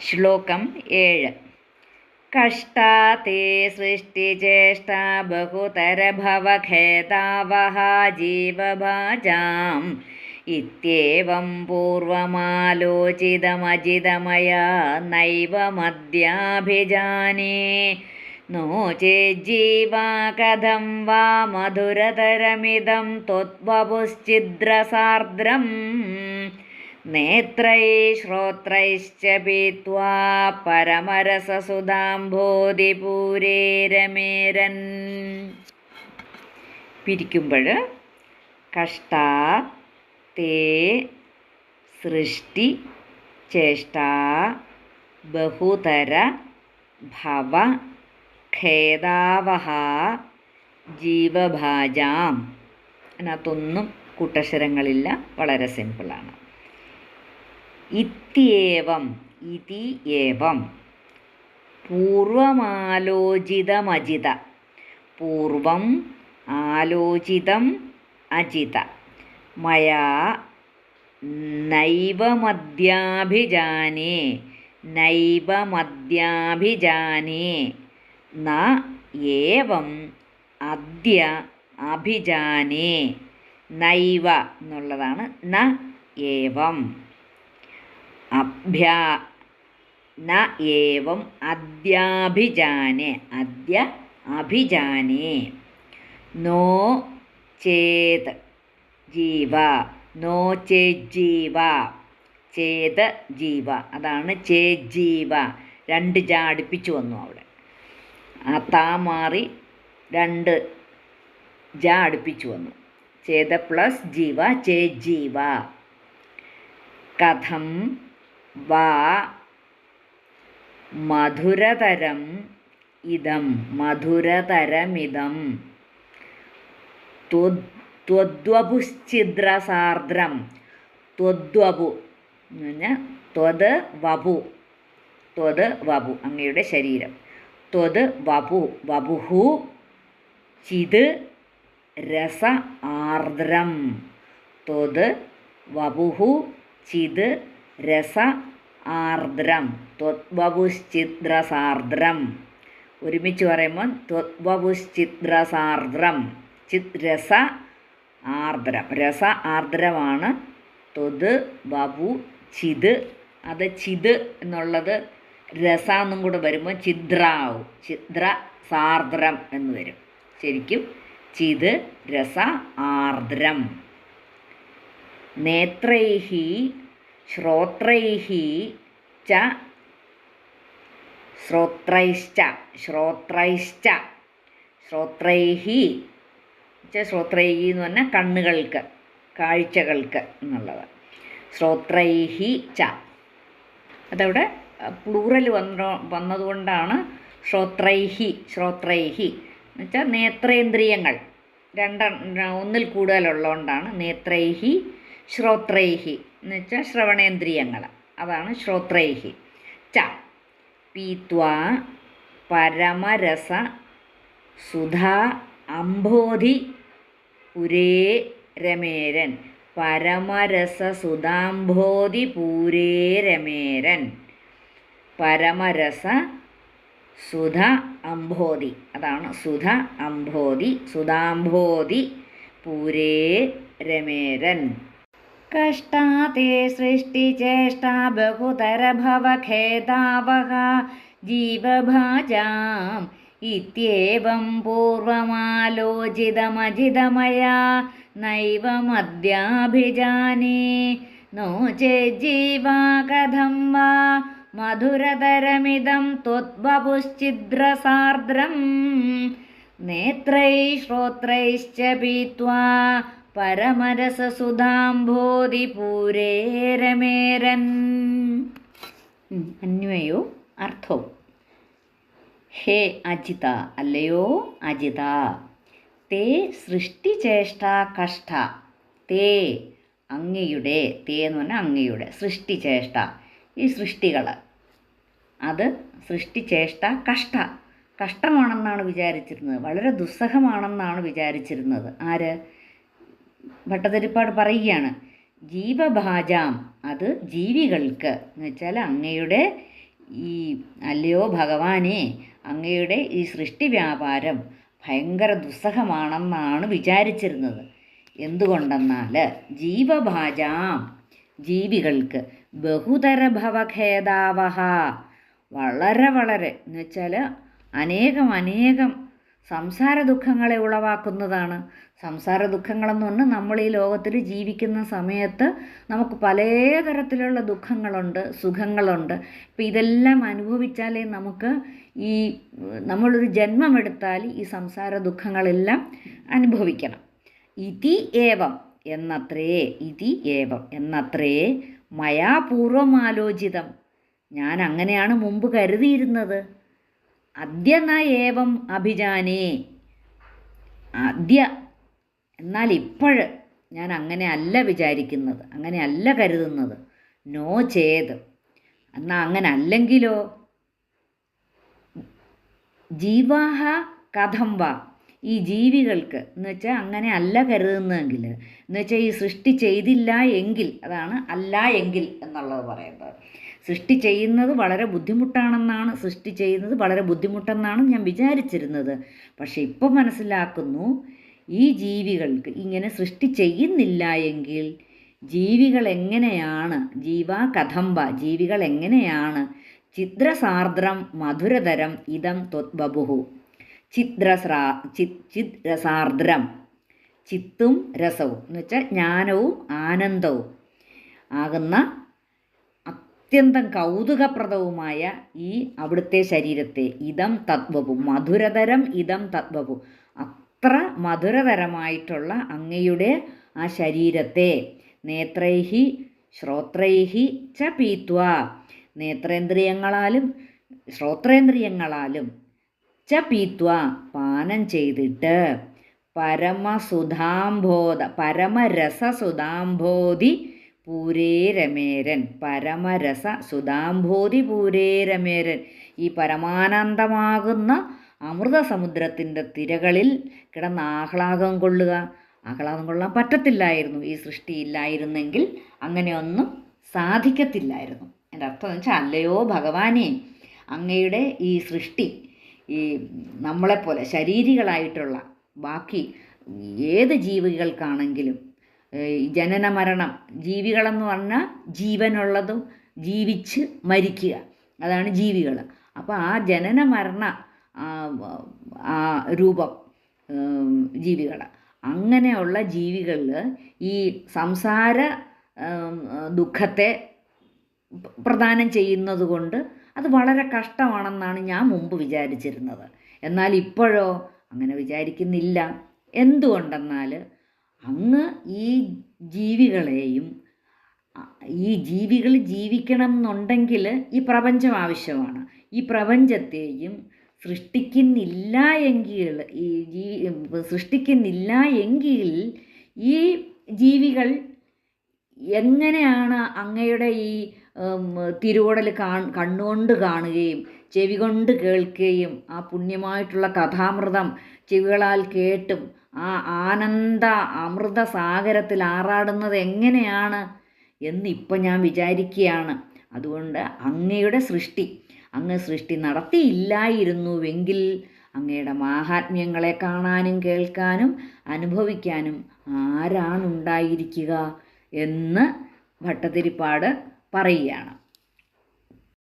ശ്ലോകം ഏഴ് കഷ്ടാത്തെ സൃഷ്ടിചേഷ്ട ബഹുതരഭവഖേതാവഹ ജീവഭാജാം ഇത്യേവം പൂർവമാലോചിതമജിതമയാ നൈവ മദ്യാഭിജാനേ नो चेज्जीवा कथं वा मधुरतरमिदं त्वद्वपुश्चिद्रसार्द्रं നേത്രൈ ശ്രോത്രൈശ്ച പീത്വാ പരമരസസുതാംഭോതിപൂരേ രമേരൻ. പിരിക്കുമ്പോൾ കഷ്ട തേ സൃഷ്ടി ചേഷ്ട ബഹുതര ഭവ ഖേദാവഹ ജീവഭാജാം. അതിനകത്തൊന്നും കൂട്ടക്ഷരങ്ങളില്ല. വളരെ സിമ്പിളാണ്. ഇത്യേവം ഇതി ഏവം പൂർവമാലോചിതമജിത പൂർവം ആലോചിതം അജിത. മയാ നൈവമദ്യാഭിജാനേ നൈവമദ്യാഭിജാനേ. നൈവ മദ്യാഭിജാനേ ന ഏവം അദ്യ അഭിജാനേ. നൈവ എന്നുള്ളതാണ് ന ഏവം. അഭ്യാ ന ഏവം അദ്യാഭിജാനെ അദ്യ അഭിജാനെ. നോ ചേത് ജീവ നോ ചേജ്ജീവ ചേത് ജീവ. അതാണ് ചേജ്ജീവ രണ്ട് ജാടിപ്പിച്ചു വന്നു അവിടെ. ആ താ മാറി രണ്ട് ജ അടുപ്പിച്ചു വന്നു. ചേത പ്ലസ് ജീവ ചേ ജീവ. കഥം വാ മധുരതരം ഇതം മധുരതരമിതം. ത്വദ്വപുശ്ചിദ്രസാർദ്രം. ത്വദ്വപു എന്ന് പറഞ്ഞാൽ ത്വത് വപു. ത്വത് വപു അങ്ങയുടെ ശരീരം. ത്വത് വപു വപുഹു ചിത് രസ ആർദ്രം. ത്വത് വപുഹു ചിത് രസ ആർദ്രം ത്വദ്വപുശ്ചിദ്രസാർദ്രം. ഒരുമിച്ച് പറയുമ്പോൾ ത്വദ്വപുശ്ചിദ്രസാർദ്രം ചിത് രസ ആർദ്രം രസ ആർദ്രമാണ് ത്വത് വപു ചിത്. അത് ചിത് എന്നുള്ളത് രസ എന്നും കൂടെ വരുമ്പോൾ ചിദ്രാവും ചിദ്ര സാർദ്രം എന്ന് വരും. ശരിക്കും ചിത് രസ ആർദ്രം നേത്രൈഹി ശ്രോത്രൈഹി ച ശ്രോത്രൈശ്ച ശ്രോത്രൈശ്ച ശ്രോത്രൈഹി ശ്രോത്രൈഹി എന്ന് പറഞ്ഞാൽ കണ്ണുകൾക്ക് കാഴ്ചകൾക്ക് എന്നുള്ളത്. ശ്രോത്രൈഹി ച. അതവിടെ പ്ലൂറൽ വന്ന വന്നതുകൊണ്ടാണ് ശ്രോത്രൈഹി ശ്രോത്രൈഹി എന്നുവെച്ചാൽ നേത്രേന്ദ്രിയങ്ങൾ. രണ്ട ഒന്നിൽ കൂടുതലുള്ളതുകൊണ്ടാണ് നേത്രൈഹി ശ്രോത്രൈഹി. എന്ന് വെച്ചാൽ ശ്രവണേന്ദ്രിയങ്ങൾ അതാണ് ശ്രോത്രൈഹി. ച. പീത്വ പരമരസ സുധാ അംബോധി പുരേ രമേരൻ. പരമരസ സുധാംബോധി പൂരേ രമേരൻ. പരമരസ സുധ അംബോധി അതാണ് സുധ അംബോധി സുധാംബോധി പൂരേ രമേരൻ. കഷ്ടാത്തെ സൃഷ്ടിചേഷ്ട ബഹുതരഭവഖേദാവഹ ജീവഭാജാം ഇത്യേവം പൂർവമാലോചിതമജിതമയാ നൈവ മദ്യാഭിജാനേ नो चेज्जीवा कथं वा मधुरतरमिदं त्वद्वपुश्चिद्रसार्द्रं नेत्रैः श्रोत्रैश्च पीत्वा പരമരസസുധാംബോധിപൂരേ രമേരൻ അന്വയോ അർത്ഥവും. ഹേ അജിത അല്ലയോ അജിത. തേ സൃഷ്ടിചേഷ്ട കഷ്ട. തേ അങ്ങയുടെ തേ എന്ന് പറഞ്ഞാൽ അങ്ങയുടെ സൃഷ്ടിചേഷ്ട. ഈ സൃഷ്ടികൾ. അത് സൃഷ്ടിചേഷ്ട കഷ്ട. കഷ്ടമാണെന്നാണ് വിചാരിച്ചിരുന്നത്. വളരെ ദുസ്സഹമാണെന്നാണ് വിചാരിച്ചിരുന്നത്. ആര്? ഭട്ടതിരിപ്പാട് പറയുകയാണ്. ജീവഭാജാം അത് ജീവികൾക്ക്. എന്ന് വെച്ചാൽ അങ്ങയുടെ ഈ അല്ലയോ ഭഗവാനെ അങ്ങയുടെ ഈ സൃഷ്ടി വ്യാപാരം ഭയങ്കര ദുസ്സഹമാണെന്നാണ് വിചാരിച്ചിരുന്നത്. എന്തുകൊണ്ടെന്നാൽ ജീവഭാജാം ജീവികൾക്ക് ബഹുതര ഭവഖേദാവഹ വളരെ വളരെ. എന്ന് വെച്ചാൽ അനേകം അനേകം സംസാര ദുഃഖങ്ങളെ ഉളവാക്കുന്നതാണ്. സംസാര ദുഃഖങ്ങളെന്ന് പറഞ്ഞാൽ നമ്മൾ ഈ ലോകത്തിൽ ജീവിക്കുന്ന സമയത്ത് നമുക്ക് പലതരത്തിലുള്ള ദുഃഖങ്ങളുണ്ട് സുഖങ്ങളുണ്ട്. ഇപ്പം ഇതെല്ലാം അനുഭവിച്ചാലേ നമുക്ക് ഈ നമ്മളൊരു ജന്മമെടുത്താൽ ഈ സംസാര ദുഃഖങ്ങളെല്ലാം അനുഭവിക്കണം. ഇതി ഏവം എന്നത്രേ ഇതി ഏവം എന്നത്രേ മയാപൂർവമാലോചിതം. ഞാൻ അങ്ങനെയാണ് മുമ്പ് കരുതിയിരുന്നത്. അദ്യ ന ഏവം അഭിജാനേ. അദ്യ എന്നാൽ ഇപ്പോൾ ഞാൻ അങ്ങനെ അല്ല വിചാരിക്കുന്നത്. അങ്ങനെ അല്ല കരുതുന്നത്. നോ ചേത്. എന്നാൽ അങ്ങനെ അല്ലെങ്കിലോ? ജീവാഹ കഥം വാ. ഈ ജീവികൾക്ക് എന്ന് വെച്ചാൽ അങ്ങനെ അല്ല കരുതുന്നതെങ്കിൽ എന്ന് വെച്ചാൽ ഈ സൃഷ്ടി ചെയ്തില്ല എങ്കിൽ അതാണ് അല്ല എങ്കിൽ എന്നുള്ളത് പറയുന്നത്. സൃഷ്ടി ചെയ്യുന്നത് വളരെ ബുദ്ധിമുട്ടാണെന്നാണ് സൃഷ്ടി ചെയ്യുന്നത് വളരെ ബുദ്ധിമുട്ടെന്നാണ് ഞാൻ വിചാരിച്ചിരുന്നത്. പക്ഷേ ഇപ്പോൾ മനസ്സിലാക്കുന്നു ഈ ജീവികൾക്ക് ഇങ്ങനെ സൃഷ്ടി ചെയ്യുന്നില്ല എങ്കിൽ ജീവികൾ എങ്ങനെയാണ് ജീവ കഥംബ ജീവികൾ എങ്ങനെയാണ് ചിത്രസാർദ്രം മധുരതരം ഇതം ത്വത്ബഭുഹു ചിത്രസ്രാ ചി ചിത്രസാർദ്രം ചിത്തും രസവും എന്ന് വെച്ചാൽ ജ്ഞാനവും ആനന്ദവും ആകുന്ന അത്യന്തം കൗതുകപ്രദവുമായ ഈ അവിടുത്തെ ശരീരത്തെ ഇതം തത്വവും മധുരതരം ഇതം തത്വവും. അത്ര മധുരതരമായിട്ടുള്ള അങ്ങയുടെ ആ ശരീരത്തെ നേത്രൈഹി ശ്രോത്രൈഹി ച പീത്വ. നേത്രേന്ദ്രിയങ്ങളാലും ശ്രോത്രേന്ദ്രിയങ്ങളാലും ച പീത്വ പാനം ചെയ്തിട്ട് പരമസുധാംബോധ പരമരസസുധാംബോധി പൂരേരമേരൻ പരമരസ പൂരേ രമേരൻ. ഈ പരമാനന്ദമാകുന്ന അമൃതസമുദ്രത്തിന്റെ തിരകളിൽ കിടന്ന് ആഹ്ലാദം കൊള്ളുക. ആഹ്ലാദം കൊള്ളാൻ പറ്റത്തില്ലായിരുന്നു. ഈ സൃഷ്ടി ഇല്ലായിരുന്നെങ്കിൽ അങ്ങനെയൊന്നും സാധിക്കത്തില്ലായിരുന്നു. എന്റെ അർത്ഥം എന്ന് വെച്ചാൽ അല്ലയോ ഭഗവാനെ അങ്ങയുടെ ഈ സൃഷ്ടി ഈ നമ്മളെപ്പോലെ ശരീരികളായിട്ടുള്ള ബാക്കി ഏത് ജീവികൾക്കാണെങ്കിലും ജനന മരണം ജീവികളെന്ന് പറഞ്ഞാൽ ജീവനുള്ളതും ജീവിച്ച് മരിക്കുക. അതാണ് ജീവികൾ. അപ്പോൾ ആ ജനന മരണ രൂപം ജീവികൾ. അങ്ങനെയുള്ള ജീവികളിൽ ഈ സംസാര ദുഃഖത്തെ പ്രദാനം ചെയ്യുന്നത് കൊണ്ട് അത് വളരെ കഷ്ടമാണെന്നാണ് ഞാൻ മുമ്പ് വിചാരിച്ചിരുന്നത്. എന്നാൽ ഇപ്പോഴോ അങ്ങനെ വിചാരിക്കുന്നില്ല. എന്തുകൊണ്ടെന്നാൽ അങ്ങ് ഈ ജീവികളെയും ഈ ജീവികൾ ജീവിക്കണം എന്നുണ്ടെങ്കിൽ ഈ പ്രപഞ്ചം ആവശ്യമാണ്. ഈ പ്രപഞ്ചത്തെയും സൃഷ്ടിക്കുന്നില്ല എങ്കിൽ ഈ ജീ സൃഷ്ടിക്കുന്നില്ല എങ്കിൽ ഈ ജീവികൾ എങ്ങനെയാണ് അങ്ങയുടെ ഈ തിരുവോടൽ കാ കണ്ണുകൊണ്ട് കാണുകയും ചെവി കൊണ്ട് കേൾക്കുകയും ആ പുണ്യമായിട്ടുള്ള കഥാമൃതം ചെവികളാൽ കേട്ടും ആ ആനന്ദ അമൃത സാഗരത്തിൽ ആറാടുന്നത് എങ്ങനെയാണ് എന്നിപ്പോൾ ഞാൻ വിചാരിക്കുകയാണ് അതുകൊണ്ട് അങ്ങയുടെ സൃഷ്ടി അങ്ങ് സൃഷ്ടി നടത്തിയില്ലായിരുന്നുവെങ്കിൽ അങ്ങയുടെ മാഹാത്മ്യങ്ങളെ കാണാനും കേൾക്കാനും അനുഭവിക്കാനും ആരാണുണ്ടായിരിക്കുക എന്ന് ഭട്ടതിരിപ്പാട് പറയുകയാണ്.